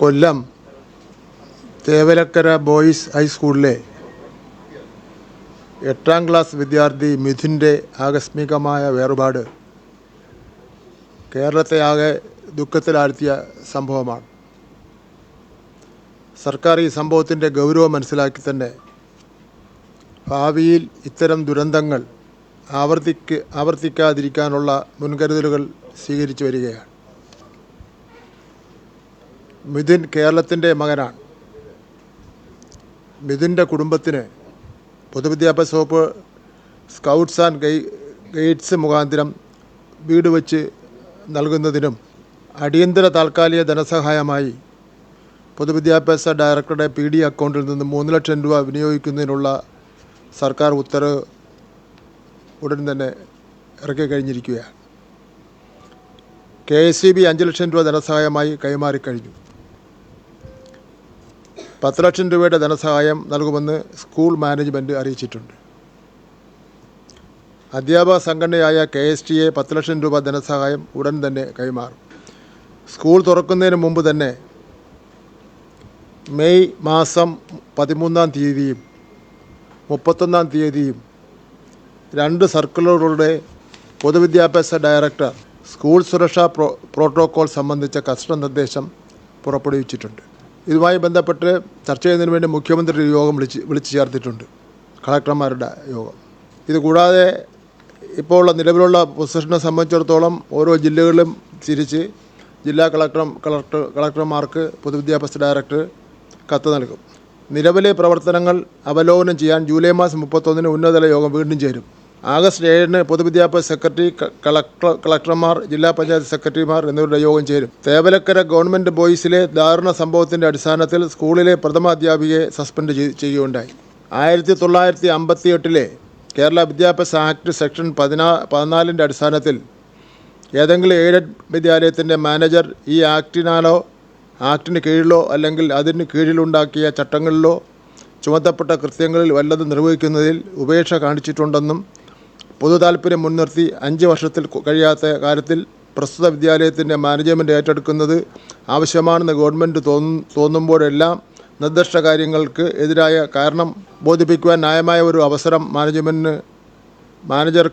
കൊല്ലം Thevalakkara boys ഹൈസ്കൂളിലെ എട്ടാം class വിദ്യാർത്ഥി മിഥുന്റെ ആകസ്മികമായ വേർപാട് കേരളത്തെ ആകെ ദുഃഖത്തിലാഴ്ത്തിയ സംഭവമാണ്. സർക്കാർ ഈ സംഭവത്തിന്റെ ഗൗരവം മനസ്സിലാക്കി തന്നെ ഭാവിയിൽ ഇത്തരം ദുരന്തങ്ങൾ ആവർത്തിക്ക് ആവർത്തിക്കാതിരിക്കാനുള്ള മുൻകരുതലുകൾ സ്വീകരിച്ചു വരികയാണ്. മിഥുൻ കേരളത്തിന്റെ മകനാണ്. മിഥുന്റെ കുടുംബത്തിന് പൊതുവിദ്യാഭ്യാസ വകുപ്പ് സ്കൗട്ട്സ് ആൻഡ് ഗൈ ഗൈഡ്സ് മുഖാന്തരം വീട് വച്ച് നൽകുന്നതിനും അടിയന്തര താൽക്കാലിക ധനസഹായമായി പൊതുവിദ്യാഭ്യാസ ഡയറക്ടറുടെ പി ഡി അക്കൗണ്ടിൽ നിന്ന് മൂന്ന് ലക്ഷം രൂപ വിനിയോഗിക്കുന്നതിനുള്ള സർക്കാർ ഉത്തരവ് ഉടൻ തന്നെ ഇറക്കി കഴിഞ്ഞിരിക്കുകയാണ്. കെ എസ് സി ബി അഞ്ച് ലക്ഷം രൂപ ധനസഹായമായി കൈമാറിക്കഴിഞ്ഞു. പത്ത് ലക്ഷം രൂപയുടെ ധനസഹായം നൽകുമെന്ന് സ്കൂൾ മാനേജ്മെന്റ് അറിയിച്ചിട്ടുണ്ട്. അധ്യാപക സംഘടനയായ കെ എസ് ടി എ പത്ത് ലക്ഷം രൂപ ധനസഹായം ഉടൻ തന്നെ കൈമാറും. സ്കൂൾ തുറക്കുന്നതിന് മുമ്പ് തന്നെ മെയ് മാസം പതിമൂന്നാം തീയതിയും മുപ്പത്തൊന്നാം തീയതിയും രണ്ട് സർക്കിളുകളുടെ പൊതുവിദ്യാഭ്യാസ ഡയറക്ടർ സ്കൂൾ സുരക്ഷാ പ്രോ പ്രോട്ടോക്കോൾ സംബന്ധിച്ച കർശന നിർദ്ദേശം പുറപ്പെടുവിച്ചിട്ടുണ്ട്. ഇതുമായി ബന്ധപ്പെട്ട് ചർച്ച ചെയ്യുന്നതിന് വേണ്ടി മുഖ്യമന്ത്രി ഒരു യോഗം വിളിച്ച് വിളിച്ചു ചേർത്തിട്ടുണ്ട്. കളക്ടർമാരുടെ യോഗം. ഇതുകൂടാതെ ഇപ്പോൾ ഉള്ള നിലവിലുള്ള പൊസിഷനെ സംബന്ധിച്ചിടത്തോളം ഓരോ ജില്ലകളിലും തിരിച്ച് ജില്ലാ കളക്ടർ കളക്ടർ കളക്ടർമാർക്ക് പൊതുവിദ്യാഭ്യാസ ഡയറക്ടർ കത്ത് നൽകും. നിലവിലെ പ്രവർത്തനങ്ങൾ അവലോകനം ചെയ്യാൻ ജൂലൈ മാസം മുപ്പത്തൊന്നിന് ഉന്നതതല യോഗം വീണ്ടും ചേരും. ആഗസ്റ്റ് ഏഴിന് പൊതുവിദ്യാഭ്യാസ സെക്രട്ടറി കളക്ടർ കളക്ടർമാർ ജില്ലാ പഞ്ചായത്ത് സെക്രട്ടറിമാർ എന്നിവരുടെ യോഗം ചേരും. തേവലക്കര ഗവൺമെന്റ് ബോയ്സിലെ ദാരുണ സംഭവത്തിന്റെ അടിസ്ഥാനത്തിൽ സ്കൂളിലെ പ്രഥമാധ്യാപികയെ സസ്പെൻഡ് ചെയ്- ചെയ്യുകയുണ്ടായി. ആയിരത്തി തൊള്ളായിരത്തി അമ്പത്തി എട്ടിലെ കേരള വിദ്യാഭ്യാസ ആക്ട് സെക്ഷൻ പതിനാ പതിനാലിന്റെ അടിസ്ഥാനത്തിൽ ഏതെങ്കിലും എയ്ഡഡ് വിദ്യാലയത്തിന്റെ മാനേജർ ഈ ആക്ടിനാലോ ആക്ടിന് കീഴിലോ അല്ലെങ്കിൽ അതിന് കീഴിലുണ്ടാക്കിയ ചട്ടങ്ങളിലോ ചുമത്തപ്പെട്ട കൃത്യങ്ങളിൽ വല്ലതും നിർവഹിക്കുന്നതിൽ ഉപേക്ഷ കാണിച്ചിട്ടുണ്ടെന്നും പൊതു താൽപ്പര്യം മുൻനിർത്തി അഞ്ച് വർഷത്തിൽ കഴിയാത്ത കാര്യത്തിൽ പ്രസ്തുത വിദ്യാലയത്തിന്റെ മാനേജ്മെന്റ് ഏറ്റെടുക്കുന്നത് ആവശ്യമാണെന്ന് ഗവൺമെന്റ് തോന്നു തോന്നുമ്പോഴെല്ലാം നിർദ്ദിഷ്ട കാര്യങ്ങൾക്ക് എതിരായ കാരണം ബോധിപ്പിക്കുവാൻ ന്യായമായ ഒരു അവസരം മാനേജ്മെന്റിന് മാനേജർ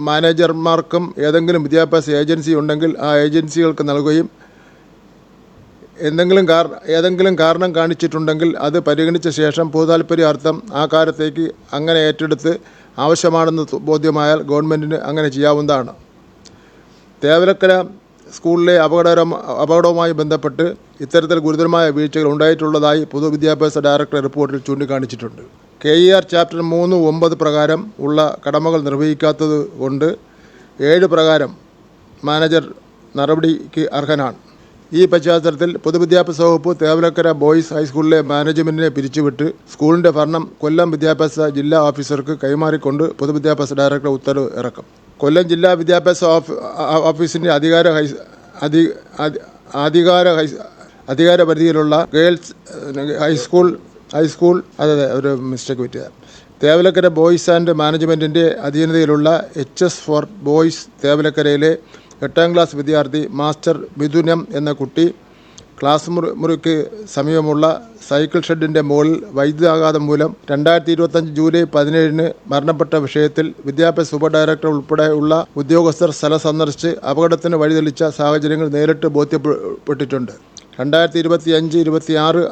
മാനേജർമാർക്കും ഏതെങ്കിലും വിദ്യാഭ്യാസ ഏജൻസി ഉണ്ടെങ്കിൽ ആ ഏജൻസികൾക്ക് നൽകുകയും എന്തെങ്കിലും കാരണം ഏതെങ്കിലും കാരണം കാണിച്ചിട്ടുണ്ടെങ്കിൽ അത് പരിഗണിച്ച ശേഷം പൊതുതാൽപര്യാർത്ഥം ആ കാര്യത്തേക്ക് അങ്ങനെ ഏറ്റെടുത്ത് ആവശ്യമാണെന്ന് ബോധ്യമായാൽ ഗവൺമെന്റിന് അങ്ങനെ ചെയ്യാവുന്നതാണ്. തേവലക്കര സ്കൂളിലെ അപകടകരം അപകടവുമായി ബന്ധപ്പെട്ട് ഇത്തരത്തിൽ ഗുരുതരമായ വീഴ്ചകൾ ഉണ്ടായിട്ടുള്ളതായി പൊതുവിദ്യാഭ്യാസ ഡയറക്ടർ റിപ്പോർട്ടിൽ ചൂണ്ടിക്കാണിച്ചിട്ടുണ്ട്. കെ ഇ ആർ ചാപ്റ്റർ മൂന്ന് ഒമ്പത് പ്രകാരം ഉള്ള കടമകൾ നിർവഹിക്കാത്തത് കൊണ്ട് ഏഴ് പ്രകാരം മാനേജർ നടപടിക്ക് അർഹനാണ്. ഈ പശ്ചാത്തലത്തിൽ പൊതുവിദ്യാഭ്യാസ വകുപ്പ് തേവലക്കര ബോയ്സ് ഹൈസ്കൂളിലെ മാനേജ്മെന്റിനെ പിരിച്ചുവിട്ട് സ്കൂളിന്റെ ഭരണം കൊല്ലം വിദ്യാഭ്യാസ ജില്ലാ ഓഫീസർക്ക് കൈമാറിക്കൊണ്ട് പൊതുവിദ്യാഭ്യാസ ഡയറക്ടർ ഉത്തരവ് ഇറക്കും. കൊല്ലം ജില്ലാ വിദ്യാഭ്യാസ ഓഫീസിന്റെ അധികാര അധികാര അധികാര പരിധിയിലുള്ള ഗേൾസ് ഹൈസ്കൂൾ ഹൈസ്കൂൾ അതെ അതെ ഒരു മിസ്റ്റേക്ക് പറ്റിയത്. തേവലക്കര ബോയ്സ് ആൻഡ് മാനേജ്മെന്റിന്റെ അധീനതയിലുള്ള എച്ച് എസ് ഫോർ ബോയ്സ് തേവലക്കരയിലെ എട്ടാം ക്ലാസ് വിദ്യാർത്ഥി മാസ്റ്റർ മിഥുനം എന്ന കുട്ടി ക്ലാസ് മുറി മുറിക്ക് സമീപമുള്ള സൈക്കിൾ ഷെഡിന്റെ മുകളിൽ വൈദ്യുതാഘാതം മൂലം രണ്ടായിരത്തി ഇരുപത്തഞ്ച് ജൂലൈ പതിനേഴിന് മരണപ്പെട്ട വിഷയത്തിൽ വിദ്യാഭ്യാസ ഉപ ഡയറക്ടർ ഉൾപ്പെടെയുള്ള ഉദ്യോഗസ്ഥർ സ്ഥലം സന്ദർശിച്ച് അപകടത്തിന് വഴിതെളിച്ച സാഹചര്യങ്ങൾ നേരിട്ട് ബോധ്യപ്പെട്ടിട്ടുണ്ട്. രണ്ടായിരത്തി ഇരുപത്തി അഞ്ച് ഇരുപത്തി ആറ്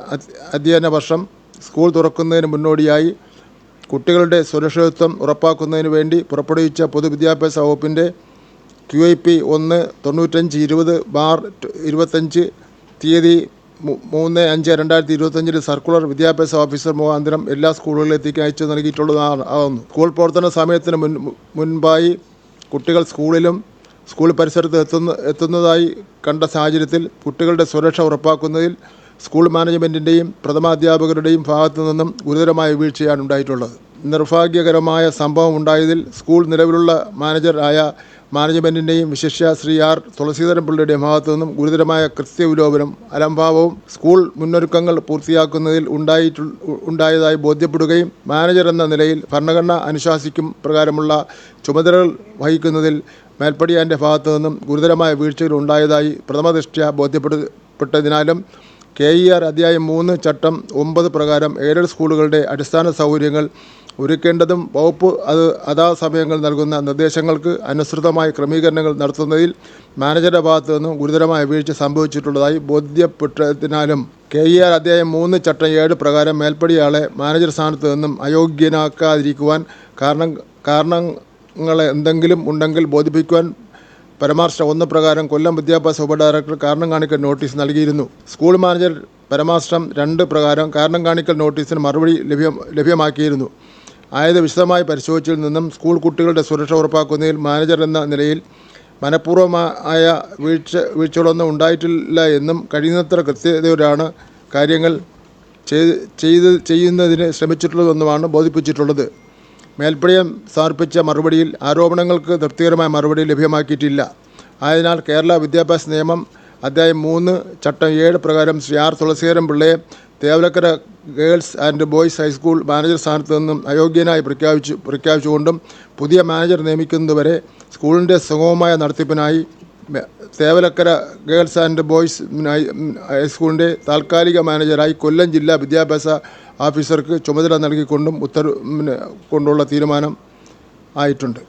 അധ്യയന വർഷം സ്കൂൾ തുറക്കുന്നതിന് മുന്നോടിയായി കുട്ടികളുടെ സുരക്ഷിതത്വം ഉറപ്പാക്കുന്നതിന് വേണ്ടി പുറപ്പെടുവിച്ച പൊതുവിദ്യാഭ്യാസ വകുപ്പിന്റെ ക്യു ഐ പി ഒന്ന് തൊണ്ണൂറ്റഞ്ച് ഇരുപത് ബാർ ഇരുപത്തഞ്ച് തീയതി മൂന്ന് അഞ്ച് രണ്ടായിരത്തി ഇരുപത്തഞ്ചിൽ സർക്കുലർ വിദ്യാഭ്യാസ ഓഫീസർ മുഖാന്തരം എല്ലാ സ്കൂളുകളിലേക്ക് അയച്ചു നൽകിയിട്ടുള്ളതാണ് ആകുന്നു സ്കൂൾ പ്രവർത്തന സമയത്തിന് മുൻ മുൻപായി കുട്ടികൾ സ്കൂളിലും സ്കൂൾ പരിസരത്ത് എത്തുന്ന എത്തുന്നതായി കണ്ട സാഹചര്യത്തിൽ കുട്ടികളുടെ സുരക്ഷ ഉറപ്പാക്കുന്നതിൽ സ്കൂൾ മാനേജ്മെന്റിന്റെയും പ്രഥമാധ്യാപകരുടെയും ഭാഗത്തു നിന്നും ഗുരുതരമായ വീഴ്ചയാണ് ഉണ്ടായിട്ടുള്ളത്. നിർഭാഗ്യകരമായ സംഭവം ഉണ്ടായതിൽ സ്കൂൾ നിലവിലുള്ള മാനേജർ ആയ മാനേജ്മെന്റിന്റെയും വിശിഷ്യ ശ്രീ ആർ തുളസീധരൻ പിള്ളയുടെയും ഭാഗത്തു നിന്നും ഗുരുതരമായ കൃത്യവിലോപനം അലംഭാവവും സ്കൂൾ മുന്നൊരുക്കങ്ങൾ പൂർത്തിയാക്കുന്നതിൽ ഉണ്ടായിട്ടു ഉണ്ടായതായി ബോധ്യപ്പെടുകയും മാനേജർ എന്ന നിലയിൽ ഭരണഘടന അനുശാസിക്കും പ്രകാരമുള്ള ചുമതലകൾ വഹിക്കുന്നതിൽ മേൽപ്പടിയാന്റെ ഭാഗത്തു നിന്നും ഗുരുതരമായ വീഴ്ചകൾ ഉണ്ടായതായി പ്രഥമദൃഷ്ട്യ ബോധ്യപ്പെട്ടതിനാലും പ്പെട്ടതിനാലും കെ ഇ ആർ അധ്യായം മൂന്ന് ചട്ടം ഒമ്പത് പ്രകാരം എയ്ഡഡ് സ്കൂളുകളുടെ അടിസ്ഥാന സൗകര്യങ്ങൾ ഒരുക്കേണ്ടതും വകുപ്പ് അത് സമയങ്ങൾ നൽകുന്ന നിർദ്ദേശങ്ങൾക്ക് അനുസൃതമായി ക്രമീകരണങ്ങൾ നടത്തുന്നതിൽ മാനേജറുടെ ഭാഗത്തു നിന്നും ഗുരുതരമായ വീഴ്ച സംഭവിച്ചിട്ടുള്ളതായി ബോധ്യപ്പെട്ടതിനാലും കെ ഇ ആർ അധ്യായം മൂന്ന് ചട്ടം ഏഴ് പ്രകാരം മേൽപ്പടിയാളെ മാനേജർ സ്ഥാനത്ത് നിന്നും അയോഗ്യനാക്കാതിരിക്കുവാൻ കാരണം കാരണങ്ങൾ എന്തെങ്കിലും ഉണ്ടെങ്കിൽ ബോധിപ്പിക്കുവാൻ പരമാർശ ഒന്ന് പ്രകാരം കൊല്ലം വിദ്യാഭ്യാസ ഉപഡയറക്ടർ കാരണം കാണിക്കൽ നോട്ടീസ് നൽകിയിരുന്നു. സ്കൂൾ മാനേജർ പരമാർശം രണ്ട് പ്രകാരം കാരണം കാണിക്കൽ നോട്ടീസിന് മറുപടി ലഭ്യം ലഭ്യമാക്കിയിരുന്നു. ആയത് വിശദമായി പരിശോധിച്ചതിൽ നിന്നും സ്കൂൾ കുട്ടികളുടെ സുരക്ഷ ഉറപ്പാക്കുന്നതിൽ മാനേജർ എന്ന നിലയിൽ മനഃപൂർവമായ വീഴ്ച വീഴ്ചകളൊന്നും ഉണ്ടായിട്ടില്ല എന്നും കഴിയുന്നത്ര കൃത്യതയോടാണ് കാര്യങ്ങൾ ചെയ്ത് ചെയ്യുന്നതിന് ശ്രമിച്ചിട്ടുള്ളതെന്നുമാണ് ബോധിപ്പിച്ചിട്ടുള്ളത്. മേൽപ്പടിയം സമർപ്പിച്ച മറുപടിയിൽ ആരോപണങ്ങൾക്ക് തൃപ്തികരമായ മറുപടി ലഭ്യമാക്കിയിട്ടില്ല. ആയതിനാൽ കേരള വിദ്യാഭ്യാസ നിയമം അധ്യായം മൂന്ന് ചട്ടം ഏഴ് പ്രകാരം Shri R തുളസീകരം പിള്ളയെ Thevalakkara girls and boys high school manager സ്ഥാനത്ത് നിന്നും അയോഗ്യനായി പ്രഖ്യാപിച്ചു പ്രഖ്യാപിച്ചുകൊണ്ടും പുതിയ മാനേജർ നിയമിക്കുന്നതുവരെ സ്കൂളിന്റെ സുഗമമായ നടത്തിപ്പിനായി തേവലക്കര ഗേൾസ് ആൻഡ് ബോയ്സ് ഹൈസ്കൂളിന്റെ താൽക്കാലിക മാനേജറായി കൊല്ലം ജില്ലാ വിദ്യാഭ്യാസ ഓഫീസർക്ക് ചുമതല നൽകിക്കൊണ്ടും ഉത്തരവ് കൊണ്ടുള്ള തീരുമാനം ആയിട്ടുണ്ട്.